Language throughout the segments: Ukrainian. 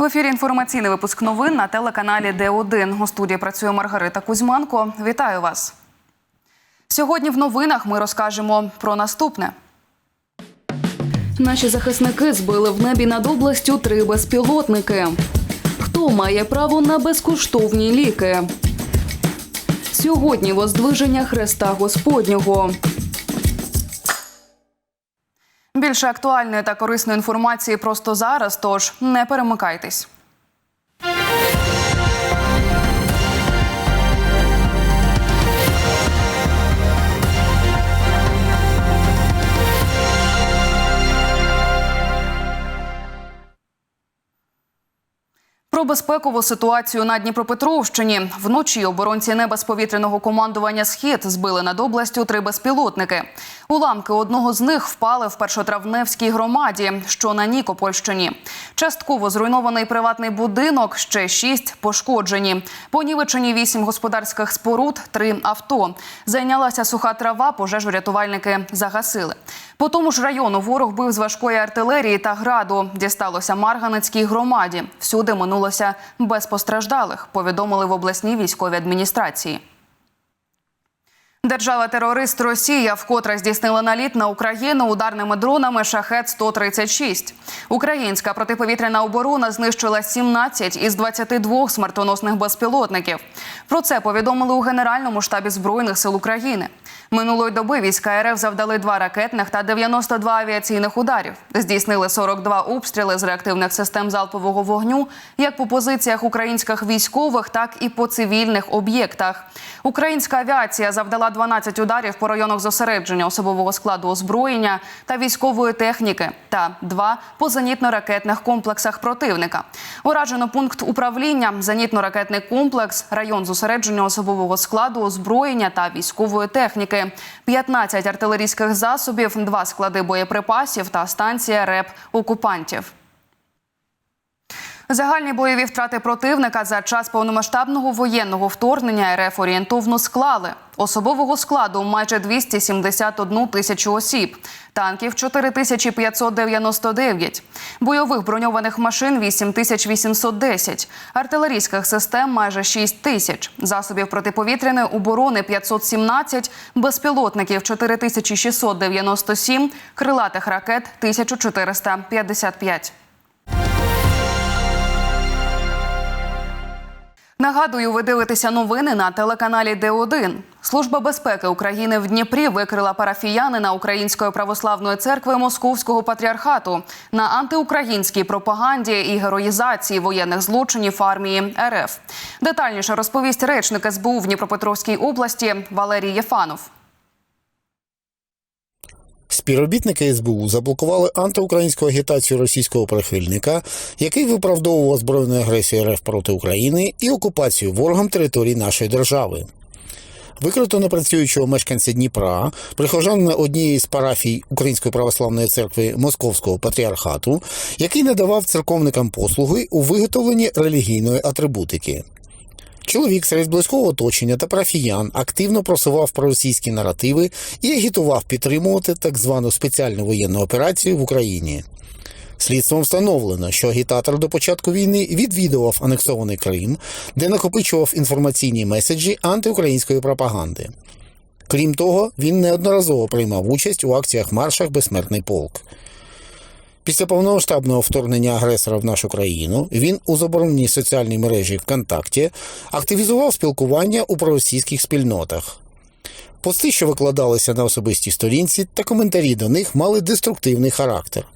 В ефірі інформаційний випуск новин на телеканалі Д1. У студії працює Маргарита Кузьманко. Вітаю вас. Сьогодні в новинах ми розкажемо про наступне. Наші захисники збили в небі над областю три безпілотники. Хто має право на безкоштовні ліки? Сьогодні воздвиження Хреста Господнього. Більше актуальної та корисної інформації просто зараз. Тож не перемикайтесь. Про безпекову ситуацію на Дніпропетровщині вночі оборонці неба з повітряного командування Схід збили над областю три безпілотники. Уламки одного з них впали в першотравневській громаді, що на Нікопольщині. Частково зруйнований приватний будинок, ще шість пошкоджені. Понівечені вісім господарських споруд, три авто. Зайнялася суха трава, пожежу рятувальники загасили. По тому ж району ворог бив з важкої артилерії та граду. Дісталося Марганецькій громаді. Всюди минулося без постраждалих. Повідомили в обласній військовій адміністрації. Держава-терорист Росія вкотре здійснила наліт на Україну ударними дронами шахет 136 Українська протиповітряна оборона знищила 17 із 22 смертоносних безпілотників. Про це повідомили у Генеральному штабі збройних сил України. Минулої доби війська РФ завдали два ракетних та 92 авіаційних ударів. Здійснили 42 обстріли з реактивних систем залпового вогню, як по позиціях українських військових, так і по цивільних об'єктах. Українська авіація завдала 12 ударів по районах зосередження особового складу озброєння та військової техніки та два по зенітно-ракетних комплексах противника. Уражено пункт управління, зенітно-ракетний комплекс, район зосередження особового складу озброєння та військової техніки, 15 артилерійських засобів, два склади боєприпасів та станція РЕП окупантів. Загальні бойові втрати противника за час повномасштабного воєнного вторгнення РФ орієнтовно склали. Особового складу майже 271 тисячу осіб, танків 4599, бойових броньованих машин 8810, артилерійських систем майже 6 тисяч, засобів протиповітряної оборони 517, безпілотників 4697, крилатих ракет 1455. Нагадую, ви дивитеся новини на телеканалі Д1. Служба безпеки України в Дніпрі викрила парафіянина Української православної церкви Московського патріархату на антиукраїнській пропаганді і героїзації воєнних злочинів армії РФ. Детальніше розповість речник СБУ в Дніпропетровській області Валерій Єфанов. Співробітники СБУ заблокували антиукраїнську агітацію російського прихильника, який виправдовував збройну агресію РФ проти України і окупацію ворогом території нашої держави. Викрито непрацюючого мешканця Дніпра, прихожанина однієї з парафій Української православної церкви Московського патріархату, який надавав церковникам послуги у виготовленні релігійної атрибутики. Чоловік серед близького оточення та парафіян активно просував проросійські наративи і агітував підтримувати так звану спеціальну воєнну операцію в Україні. Слідством встановлено, що агітатор до початку війни відвідував анексований Крим, де накопичував інформаційні меседжі антиукраїнської пропаганди. Крім того, він неодноразово приймав участь у акціях маршах Безсмертний полк. Після повномасштабного вторгнення агресора в нашу країну він у забороненій соціальній мережі ВКонтакті активізував спілкування у проросійських спільнотах. Пости, що викладалися на особистій сторінці, та коментарі до них мали деструктивний характер.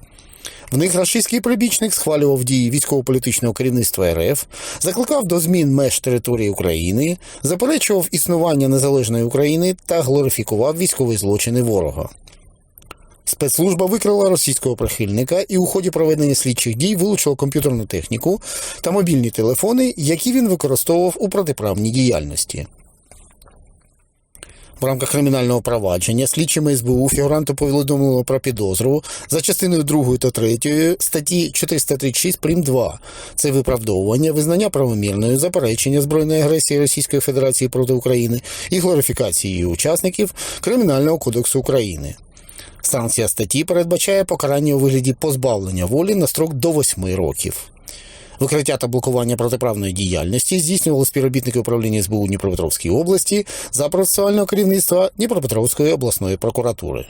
В них рашистський прибічник схвалював дії військово-політичного керівництва РФ, закликав до змін меж території України, заперечував існування незалежної України та глорифікував військові злочини ворога. Спецслужба викрила російського прихильника і у ході проведення слідчих дій вилучила комп'ютерну техніку та мобільні телефони, які він використовував у протиправній діяльності. В рамках кримінального провадження слідчими СБУ фігуранту повідомило про підозру за частиною 2 та 3 статті 436 прим. 2. Це виправдовування, визнання правомірною, заперечення збройної агресії Російської Федерації проти України і глорифікації її учасників Кримінального кодексу України. Санкція статті передбачає покарання у вигляді позбавлення волі на строк до 8 років. Викриття та блокування протиправної діяльності здійснювали співробітники управління СБУ Дніпропетровської області за процесуального керівництва Дніпропетровської обласної прокуратури.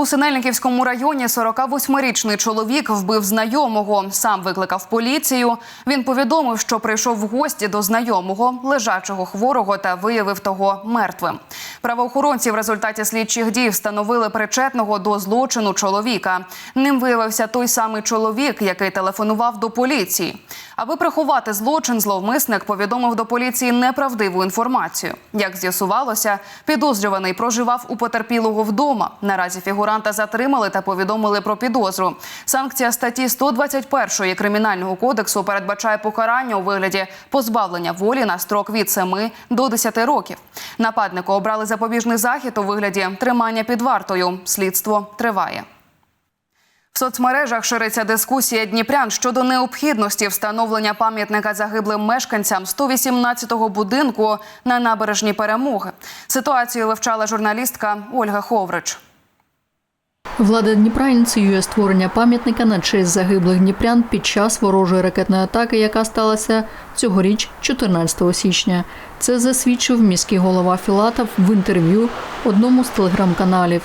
У Синельниківському районі 48-річний чоловік вбив знайомого. Сам викликав поліцію. Він повідомив, що прийшов в гості до знайомого, лежачого хворого, та виявив того мертвим. Правоохоронці в результаті слідчих дій встановили причетного до злочину чоловіка. Ним виявився той самий чоловік, який телефонував до поліції. Аби приховати злочин, зловмисник повідомив до поліції неправдиву інформацію. Як з'ясувалося, підозрюваний проживав у потерпілого вдома. Наразі фігуранта затримали та повідомили про підозру. Санкція статті 121 кримінального кодексу передбачає покарання у вигляді позбавлення волі на строк від 7 до 10 років. Нападнику обрали запобіжний захід у вигляді тримання під вартою. Слідство триває. В соцмережах шириться дискусія дніпрян щодо необхідності встановлення пам'ятника загиблим мешканцям 118-го будинку на набережній перемоги. Ситуацію вивчала журналістка Ольга Ховрич. Влада Дніпра ініціює створення пам'ятника на честь загиблих дніпрян під час ворожої ракетної атаки, яка сталася цьогоріч, 14 січня. Це засвідчив міський голова Філатов в інтерв'ю одному з телеграм-каналів.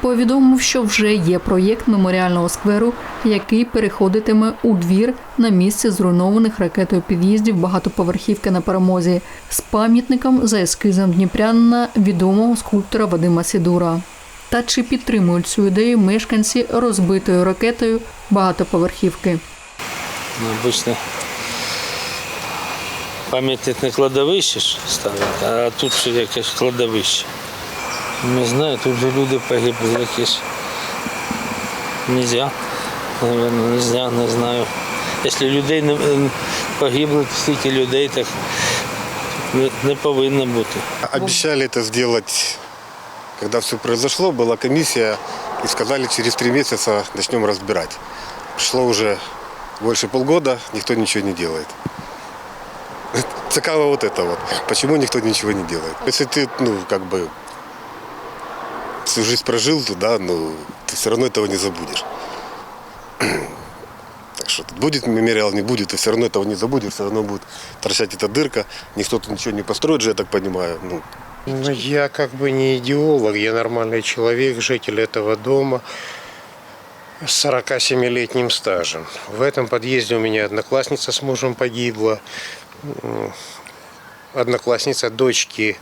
Повідомив, що вже є проєкт меморіального скверу, який переходитиме у двір на місці зруйнованих ракетою під'їздів багатоповерхівки на перемозі з пам'ятником за ескізом дніпрянина відомого скульптора Вадима Сідура. Та чи підтримують цю ідею мешканці розбитою ракетою багатоповерхівки? Ну, пам'ятник на кладовище ж ставить, а тут ще якесь кладовище. Не знаю, тут же люди погибли якісь. Нельзя. Наверное, нельзя, не знаю. Якщо людей не е, погибло стільки людей, так не, не повинно бути. Обещали это сделать, когда все произошло, была комиссия, и сказали, через три месяца начнем разбирать. Прошло уже больше полгода, никто ничего не делает. Цикаво вот это вот. Почему никто ничего не делает? Если ты, ну, как бы всю жизнь прожил туда, ну, ты все равно этого не забудешь. Так что будет мемориал, не будет, ты все равно этого не забудешь, все равно будет торчать эта дырка. Никто тут ничего не построит же, я так понимаю. Ну, Ну, я как бы не идеолог, я нормальный человек, житель этого дома с 47-летним стажем. В этом подъезде у меня одноклассница с мужем погибла, одноклассница дочки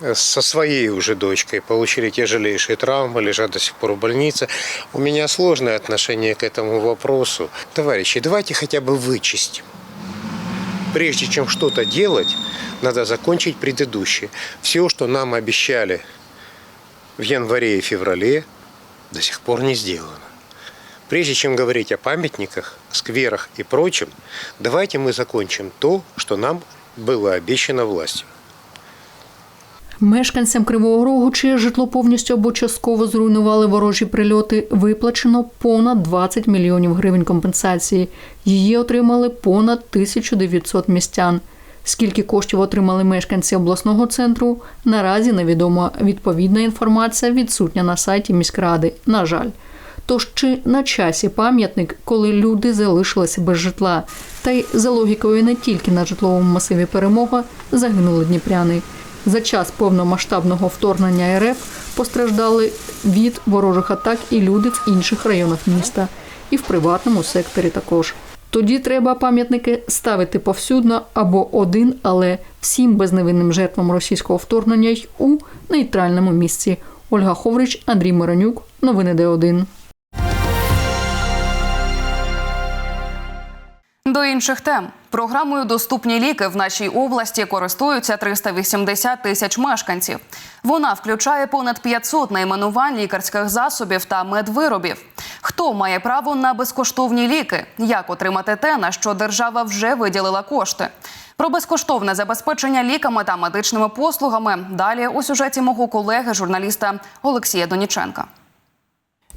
э, со своей уже дочкой получили тяжелейшие травмы, лежат до сих пор в больнице. У меня сложное отношение к этому вопросу. Товарищи, давайте хотя бы вычистим прежде чем что-то делать, надо закончить предыдущее. Все, что нам обещали в январе и феврале, до сих пор не сделано. Прежде чем говорить о памятниках, скверах и прочем, давайте мы закончим то, что нам было обещано властью. Мешканцям Кривого Рогу, чиє житло повністю або частково зруйнували ворожі прильоти, виплачено понад 20 мільйонів гривень компенсації. Її отримали понад 1900 містян. Скільки коштів отримали мешканці обласного центру, наразі невідомо. Відповідна інформація відсутня на сайті міськради. На жаль. Тож чи на часі пам'ятник, коли люди залишилися без житла, та й за логікою не тільки на житловому масиві перемога загинули дніпряни. За час повномасштабного вторгнення РФ постраждали від ворожих атак і люди в інших районах міста, і в приватному секторі також. Тоді треба пам'ятники ставити повсюдно або один, але всім безневинним жертвам російського вторгнення й у нейтральному місці. Ольга Ховрич, Андрій Миронюк, новини Д1. До інших тем програмою Доступні ліки в нашій області користуються 380 тисяч мешканців. Вона включає понад 500 найменувань лікарських засобів та медвиробів. Хто має право на безкоштовні ліки? Як отримати те, на що держава вже виділила кошти? Про безкоштовне забезпечення ліками та медичними послугами далі у сюжеті мого колеги, журналіста Олексія Доніченка.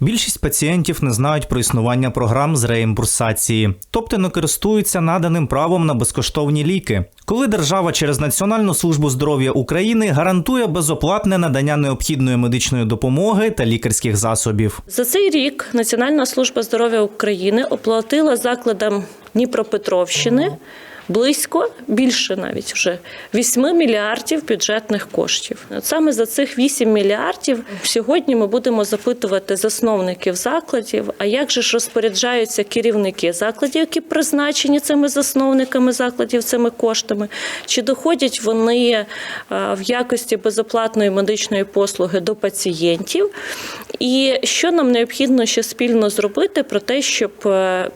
Більшість пацієнтів не знають про існування програм з реімбурсації, тобто не користуються наданим правом на безкоштовні ліки. Коли держава через Національну службу здоров'я України гарантує безоплатне надання необхідної медичної допомоги та лікарських засобів. За цей рік Національна служба здоров'я України оплатила закладам Дніпропетровщини близько більше навіть вже 8 мільярдів бюджетних коштів. От саме за цих 8 мільярдів сьогодні ми будемо запитувати засновників закладів, а як же ж розпоряджаються керівники закладів, які призначені цими засновниками закладів цими коштами, чи доходять вони е, в якості безоплатної медичної послуги до пацієнтів, і що нам необхідно ще спільно зробити про те, щоб е,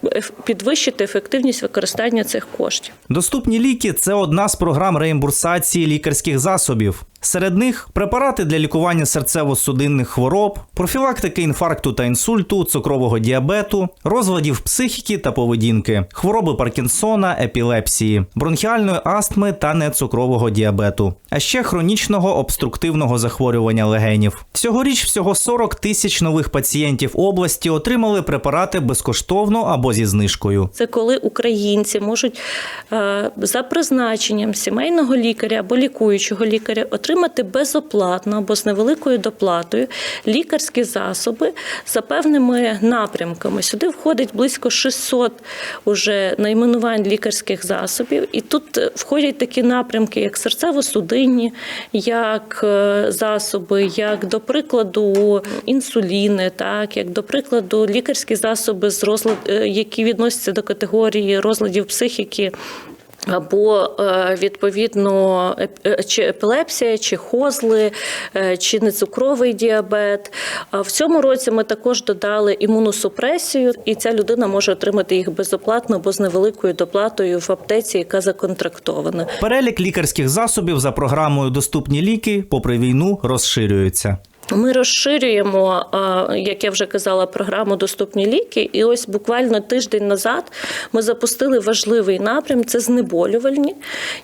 підвищити ефективність використання цих коштів. Доступні ліки це одна з програм реімбурсації лікарських засобів. Серед них препарати для лікування серцево-судинних хвороб, профілактики інфаркту та інсульту, цукрового діабету, розладів психіки та поведінки, хвороби Паркінсона, епілепсії, бронхіальної астми та нецукрового діабету, а ще хронічного обструктивного захворювання легенів. Цьогоріч всього 40 тисяч нових пацієнтів області отримали препарати безкоштовно або зі знижкою. Це коли українці можуть е, за призначенням сімейного лікаря або лікуючого лікаря отримати безоплатно або з невеликою доплатою лікарські засоби за певними напрямками. Сюди входить близько 600 уже найменувань лікарських засобів, і тут е, входять такі напрямки, як серцево-судинні, як е, засоби, як до прикладу інсуліни, так як до прикладу лікарські засоби з розлад, е, які відносяться до категорії розладів психіки. Або е, відповідно е, чи епілепсія, чи хозли, е, чи нецукровий діабет. А в цьому році ми також додали імуносупресію, і ця людина може отримати їх безоплатно або з невеликою доплатою в аптеці, яка законтрактована. Перелік лікарських засобів за програмою Доступні ліки попри війну розширюється. Ми розширюємо, як я вже казала, програму Доступні ліки. І ось буквально тиждень назад ми запустили важливий напрям це знеболювальні,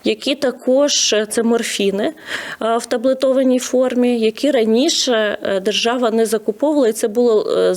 які також е, це морфіни в таблетованій формі, які раніше е, держава не закуповувала. І це було е,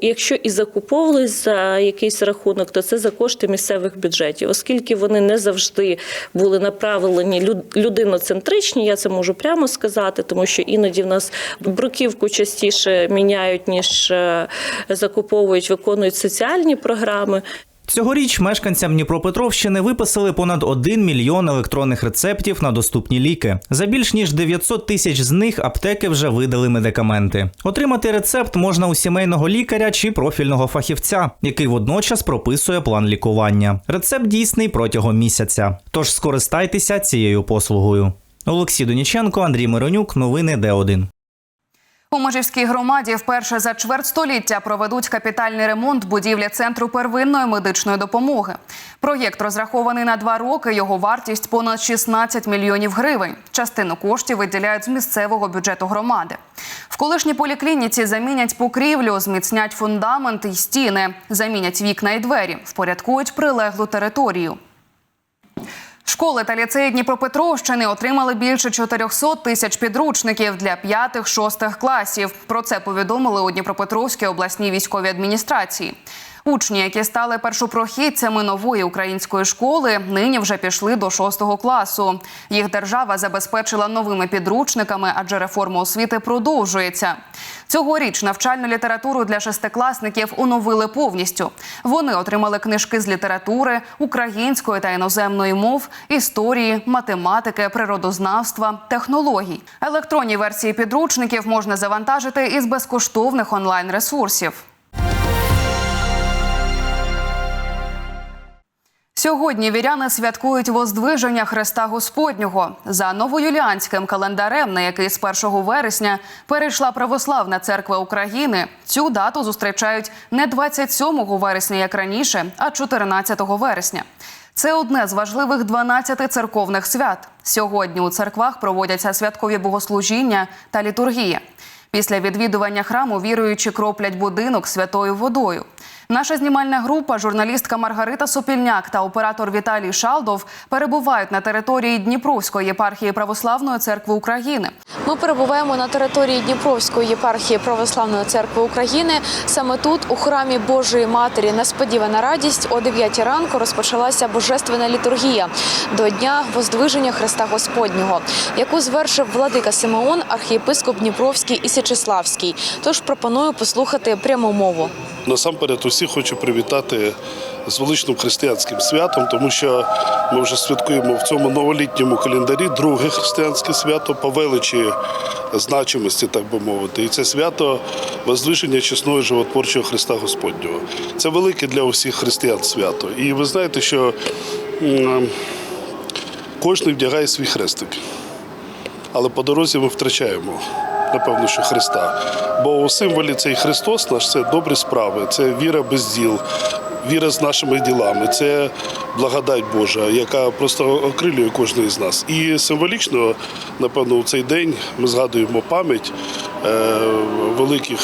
якщо і закуповували за якийсь рахунок, то це за кошти місцевих бюджетів, оскільки вони не завжди були направлені люд- людиноцентричні. Я це можу прямо сказати, тому що іноді в нас бруківку частіше міняють ніж е, закуповують, виконують соціальні програми. Цьогоріч мешканцям Дніпропетровщини виписали понад 1 мільйон електронних рецептів на доступні ліки. За більш ніж 900 тисяч з них аптеки вже видали медикаменти. Отримати рецепт можна у сімейного лікаря чи профільного фахівця, який водночас прописує план лікування. Рецепт дійсний протягом місяця. Тож скористайтеся цією послугою. Олексій Доніченко, Андрій Миронюк, новини Д1. У Межівській громаді вперше за чверть століття проведуть капітальний ремонт будівлі центру первинної медичної допомоги. Проєкт розрахований на два роки. Його вартість понад 16 мільйонів гривень. Частину коштів виділяють з місцевого бюджету громади. В колишній поліклініці замінять покрівлю, зміцнять фундамент і стіни, замінять вікна і двері, впорядкують прилеглу територію. Школи та ліцеї Дніпропетровщини отримали більше 400 тисяч підручників для 5-6 класів. Про це повідомили у Дніпропетровській обласній військовій адміністрації. Учні, які стали першопрохідцями нової української школи, нині вже пішли до 6 класу. Їх держава забезпечила новими підручниками, адже реформа освіти продовжується. Цьогоріч навчальну літературу для шестикласників оновили повністю. Вони отримали книжки з літератури, української та іноземної мов, історії, математики, природознавства, технологій. Електронні версії підручників можна завантажити із безкоштовних онлайн-ресурсів. Сьогодні віряни святкують Воздвиження Христа Господнього за новоюліанським календарем, на який з 1 вересня перейшла Православна церква України. Цю дату зустрічають не 27 вересня, як раніше, а 14 вересня. Це одне з важливих 12 церковних свят. Сьогодні у церквах проводяться святкові богослужіння та літургія. Після відвідування храму віруючі кроплять будинок святою водою. Наша знімальна група, журналістка Маргарита Сопільняк та оператор Віталій Шалдов перебувають на території Дніпровської єпархії Православної церкви України. Ми перебуваємо на території Дніпровської єпархії Православної церкви України. Саме тут, у храмі Божої Матері, несподівана радість о 9 ранку розпочалася божественна літургія до дня Воздвиження Христа Господнього, яку звершив владика Симеон, архієпископ Дніпровський і Січеславський. Тож пропоную послухати пряму мову. Насамперед усіх хочу привітати з величним християнським святом, тому що ми вже святкуємо в цьому новолітньому календарі друге християнське свято по величі значимості, так би мовити. І це свято Воздвиження чесного животворчого Христа Господнього. Це велике для усіх християн свято. І ви знаєте, що кожен вдягає свій хрестик. Але по дорозі ми втрачаємо, напевно, що Христа. Бо у символі цей Христос наш це добрі справи, це віра без діл, віра з нашими ділами, це благодать Божа, яка просто окрилює кожного з нас. І символічно, напевно, у цей день ми згадуємо пам'ять е, великих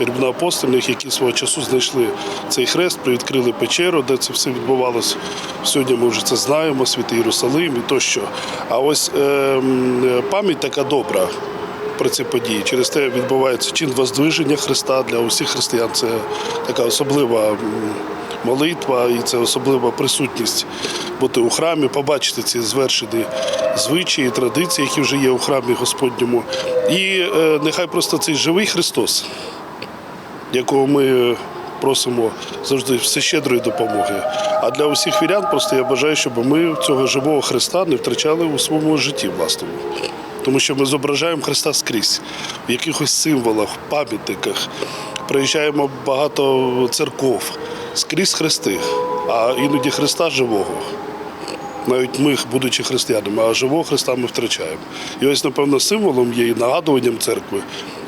рівноапостольних, які свого часу знайшли цей хрест, привідкрили печеру, де це все відбувалося. Сьогодні ми вже це знаємо, святий Єрусалим і тощо. А ось е, пам'ять така добра про ці події. Через те відбувається чин воздвиження Христа для усіх християн. Це така особлива молитва і це особлива присутність бути у храмі, побачити ці звершені звичаї, традиції, які вже є у храмі Господньому. І е, нехай просто цей живий Христос якого ми просимо завжди всещедрої допомоги. А для усіх вірян просто я бажаю, щоб ми цього живого Христа не втрачали у своєму житті власному. Тому що ми зображаємо Христа скрізь, в якихось символах, пам'ятниках. Приїжджаємо багато церков, скрізь хрести, а іноді Христа живого. Навіть ми, будучи християнами, а живого Христа ми втрачаємо. І ось, напевно, символом є і нагадуванням церкви,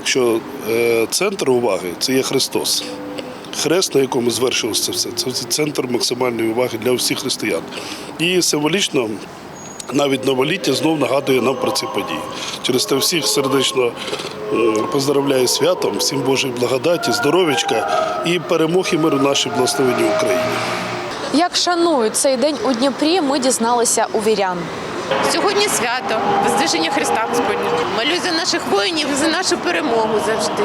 що е, центр уваги це є Христос. Хрест, на якому звершилося все, це центр максимальної уваги для всіх християн. І символічно навіть новоліття знов нагадує нам про ці події. Через те всіх сердечно е, поздравляю святом, всім Божої благодаті, здоров'ячка і перемог і миру нашій благословенній Україні. Як шанують цей день у Дніпрі, ми дізналися у вірян. Сьогодні свято, Воздвиження Христа Господнього. Молюсь за наших воїнів, за нашу перемогу завжди.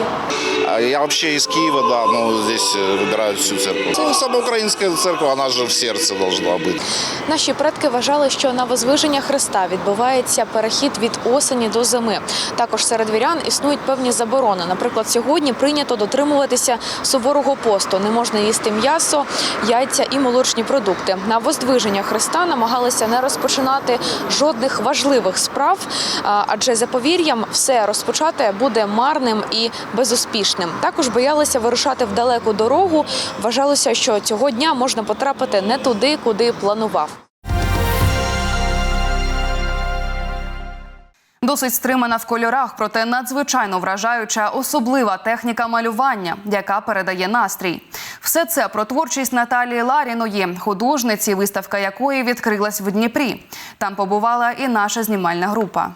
А Я вообще из Киева, да, но здесь э, выбирают всю церковь. Ну, Самая украинская церковь, она же в сердце должна быть. Наші предки вважали, що на возвиження Христа відбувається перехід від осені до зими. Також серед вірян існують певні заборони. Наприклад, сьогодні прийнято дотримуватися суворого посту. Не можна їсти м'ясо, яйця і молочні продукти. На воздвиження Христа намагалися не розпочинати жодних важливих справ, адже за повір'ям все розпочати буде марним і безуспішним. Також боялися вирушати в далеку дорогу. Вважалося, що цього дня можна потрапити не туди, куди планував. Досить стримана в кольорах, проте надзвичайно вражаюча особлива техніка малювання, яка передає настрій. Все це про творчість Наталії Ларіної, художниці, виставка якої відкрилась в Дніпрі. Там побувала і наша знімальна група.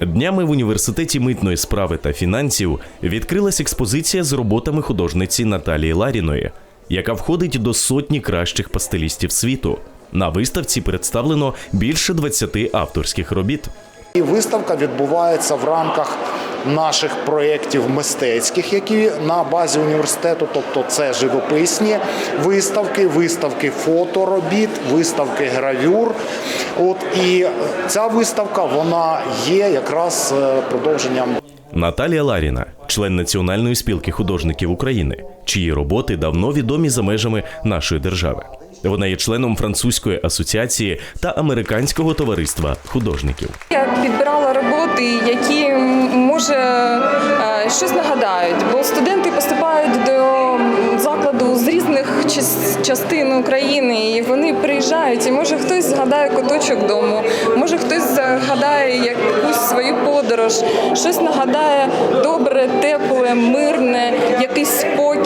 Днями в університеті митної справи та фінансів відкрилась експозиція з роботами художниці Наталії Ларіної, яка входить до сотні кращих пастелістів світу. На виставці представлено більше 20 авторських робіт. І виставка відбувається в рамках наших проєктів мистецьких, які на базі університету, тобто це живописні виставки, виставки фоторобіт, виставки гравюр. От і ця виставка вона є якраз е, продовженням Наталія Ларіна, член Національної спілки художників України, чиї роботи давно відомі за межами нашої держави. Вона є членом французької асоціації та американського товариства художників. Я підбирала роботи, які може е, щось нагадають, бо студенти поступають до закладу з різних частин України, і вони приїжджають, і може хтось згадає куточок дому, може хтось згадає якусь свою подорож, щось нагадає добре, тепле, мирне, якийсь спокій,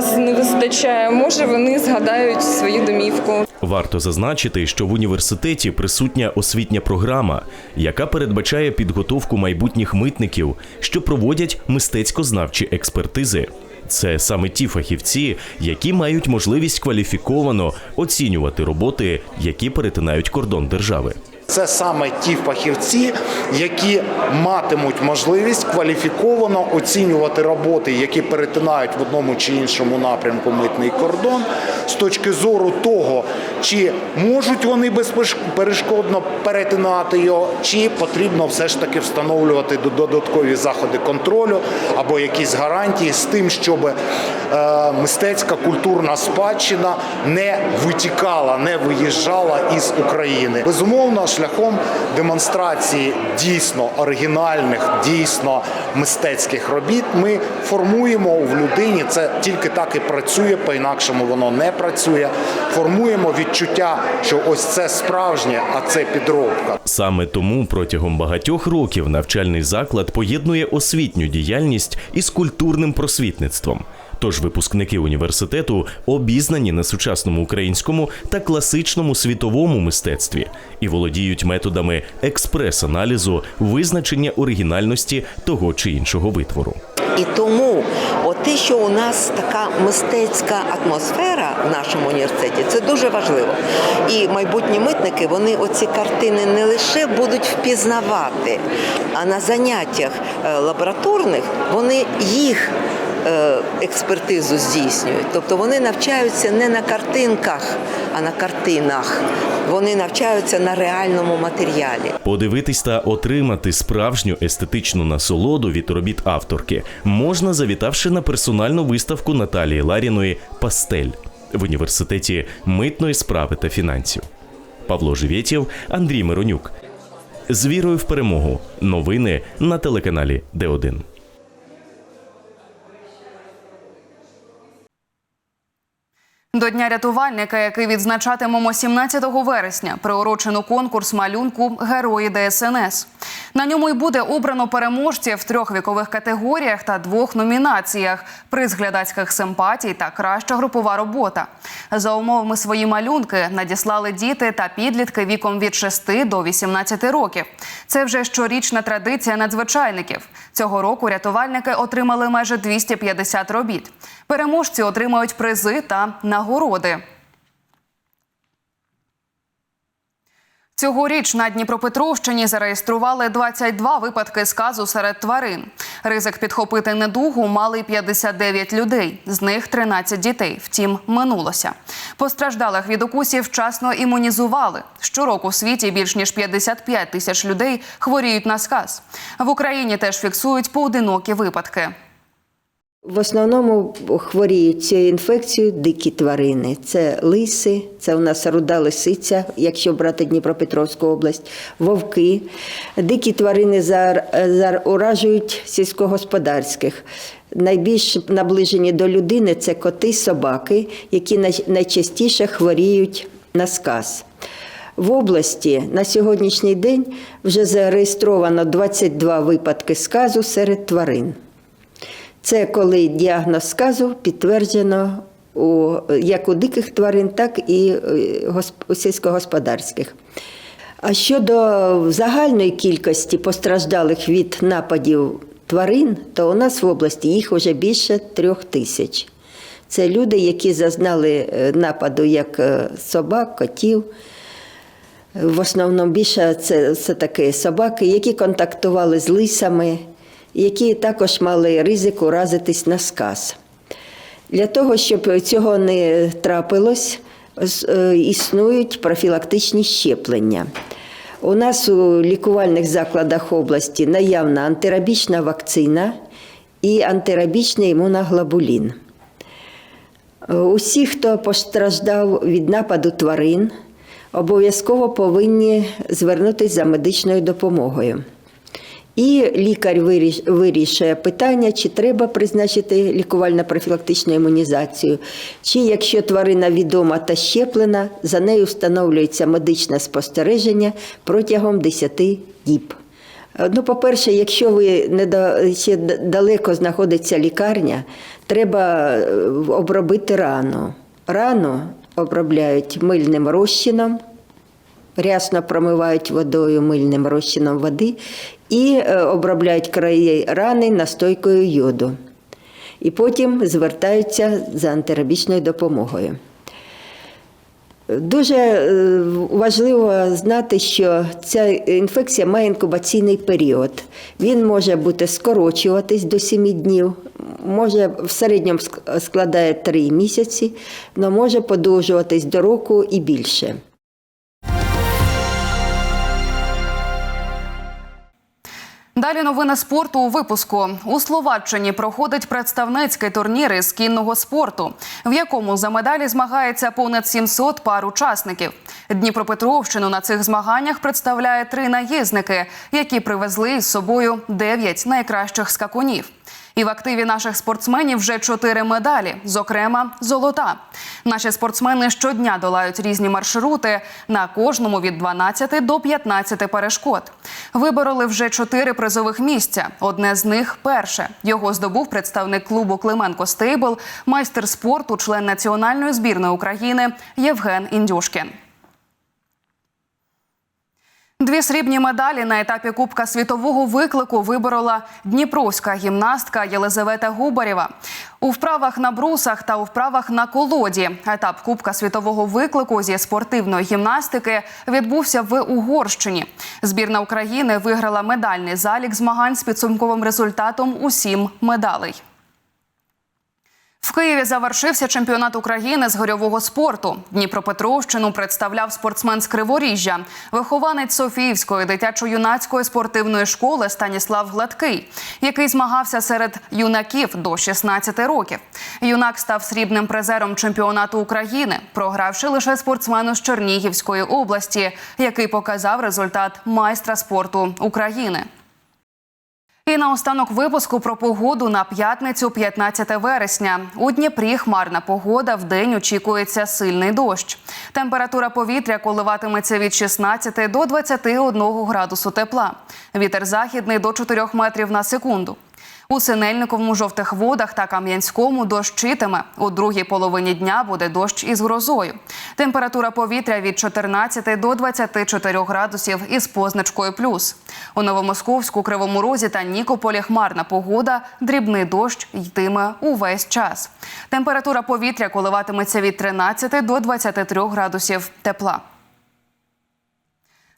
зараз не вистачає. Може вони згадають свою домівку. Варто зазначити, що в університеті присутня освітня програма, яка передбачає підготовку майбутніх митників, що проводять мистецько-знавчі експертизи. Це саме ті фахівці, які мають можливість кваліфіковано оцінювати роботи, які перетинають кордон держави. Це саме ті фахівці, які матимуть можливість кваліфіковано оцінювати роботи, які перетинають в одному чи іншому напрямку митний кордон, з точки зору того, чи можуть вони безперешкодно перетинати його, чи потрібно все ж таки встановлювати додаткові заходи контролю або якісь гарантії з тим, щоб е, мистецька культурна спадщина не витікала, не виїжджала із України. Безумовно, шляхом демонстрації дійсно оригінальних, дійсно мистецьких робіт ми формуємо в людині. Це тільки так і працює, по-інакшому воно не працює. Формуємо відчуття, що ось це справжнє, а це підробка. Саме тому протягом багатьох років навчальний заклад поєднує освітню діяльність із культурним просвітництвом. Тож випускники університету обізнані на сучасному українському та класичному світовому мистецтві і володіють методами експрес-аналізу визначення оригінальності того чи іншого витвору. І тому от те, що у нас така мистецька атмосфера в нашому університеті, це дуже важливо. І майбутні митники вони оці картини не лише будуть впізнавати, а на заняттях е, лабораторних вони їх експертизу здійснюють. Тобто вони навчаються не на картинках, а на картинах. Вони навчаються на реальному матеріалі. Подивитись та отримати справжню естетичну насолоду від робіт авторки можна, завітавши на персональну виставку Наталії Ларіної Пастель в університеті митної справи та фінансів. Павло Живєтєв, Андрій Миронюк. З вірою в перемогу. Новини на телеканалі Д1. До Дня рятувальника, який відзначатимемо 17 вересня, приурочено конкурс малюнку Герої ДСНС. На ньому й буде обрано переможців в трьох вікових категоріях та двох номінаціях: приз глядацьких симпатій та краща групова робота. За умовами свої малюнки надіслали діти та підлітки віком від 6 до 18 років. Це вже щорічна традиція надзвичайників. Цього року рятувальники отримали майже 250 робіт. Переможці отримають призи та нагороди. Цьогоріч на Дніпропетровщині зареєстрували 22 випадки сказу серед тварин. Ризик підхопити недугу мали 59 людей, з них 13 дітей. Втім, минулося. Постраждалих від укусів вчасно імунізували. Щороку в світі більш ніж 55 тисяч людей хворіють на сказ. В Україні теж фіксують поодинокі випадки. В основному хворіють цією інфекцією дикі тварини. Це лиси, це у нас руда лисиця, якщо брати Дніпропетровську область, вовки. Дикі тварини зар, зар, уражують сільськогосподарських. Найбільш наближені до людини це коти, собаки, які найчастіше хворіють на сказ. В області на сьогоднішній день вже зареєстровано 22 випадки сказу серед тварин. Це коли діагноз сказу підтверджено у, як у диких тварин, так і е, у сільськогосподарських. А щодо загальної кількості постраждалих від нападів тварин, то у нас в області їх вже більше трьох тисяч. Це люди, які зазнали е, нападу як е, собак, котів. В основному більше це, це такі собаки, які контактували з лисами, які також мали ризик уразитись на сказ. Для того, щоб цього не трапилось, е, існують профілактичні щеплення. У нас у лікувальних закладах області наявна антирабічна вакцина і антирабічний імуноглобулін. Усі, хто постраждав від нападу тварин, обов'язково повинні звернутися за медичною допомогою. І лікар вирішує питання, чи треба призначити лікувально-профілактичну імунізацію, чи якщо тварина відома та щеплена, за нею встановлюється медичне спостереження протягом 10 діб. Ну, по-перше, якщо ви не до, ще далеко знаходиться лікарня, треба е, обробити рану. Рану обробляють мильним розчином, рясно промивають водою мильним розчином води і е, обробляють краї рани настойкою йоду. І потім звертаються за антирабічною допомогою. Дуже е, важливо знати, що ця інфекція має інкубаційний період. Він може бути скорочуватись до 7 днів, може в середньому ск- складає 3 місяці, але може подовжуватись до року і більше. Далі новини спорту у випуску. У Словаччині проходить представницький турнір із кінного спорту, в якому за медалі змагається понад 700 пар учасників. Дніпропетровщину на цих змаганнях представляє три наїзники, які привезли із собою 9 найкращих скакунів. І в активі наших спортсменів вже чотири медалі, зокрема золота. Наші спортсмени щодня долають різні маршрути на кожному від 12 до 15 перешкод. Вибороли вже чотири призових місця. Одне з них перше. Його здобув представник клубу Клименко Стейбл, майстер спорту, член національної збірної України Євген Індюшкін. Дві срібні медалі на етапі Кубка світового виклику виборола дніпровська гімнастка Єлизавета Губарєва. У вправах на брусах та у вправах на колоді етап Кубка світового виклику зі спортивної гімнастики відбувся в Угорщині. Збірна України виграла медальний залік змагань з підсумковим результатом у сім медалей. В Києві завершився чемпіонат України з горьового спорту. Дніпропетровщину представляв спортсмен з Криворіжжя, вихованець Софіївської дитячо-юнацької спортивної школи Станіслав Гладкий, який змагався серед юнаків до 16 років. Юнак став срібним призером чемпіонату України, програвши лише спортсмену з Чернігівської області, який показав результат майстра спорту України. І наостанок випуску про погоду на п'ятницю, 15 вересня. У Дніпрі хмарна погода. В день очікується сильний дощ. Температура повітря коливатиметься від 16 до 21 градусу тепла. Вітер західний до 4 метрів на секунду. У Синельниковому жовтих водах та Кам'янському дощитиме. У другій половині дня буде дощ із грозою. Температура повітря від 14 до 24 градусів із позначкою плюс. У Новомосковську, Кривому Розі та Нікополі хмарна погода, дрібний дощ йтиме увесь час. Температура повітря коливатиметься від 13 до 23 градусів тепла.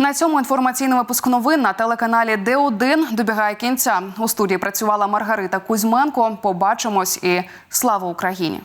На цьому інформаційний випуск новин на телеканалі Д1 добігає кінця. У студії працювала Маргарита Кузьменко. Побачимось і слава Україні!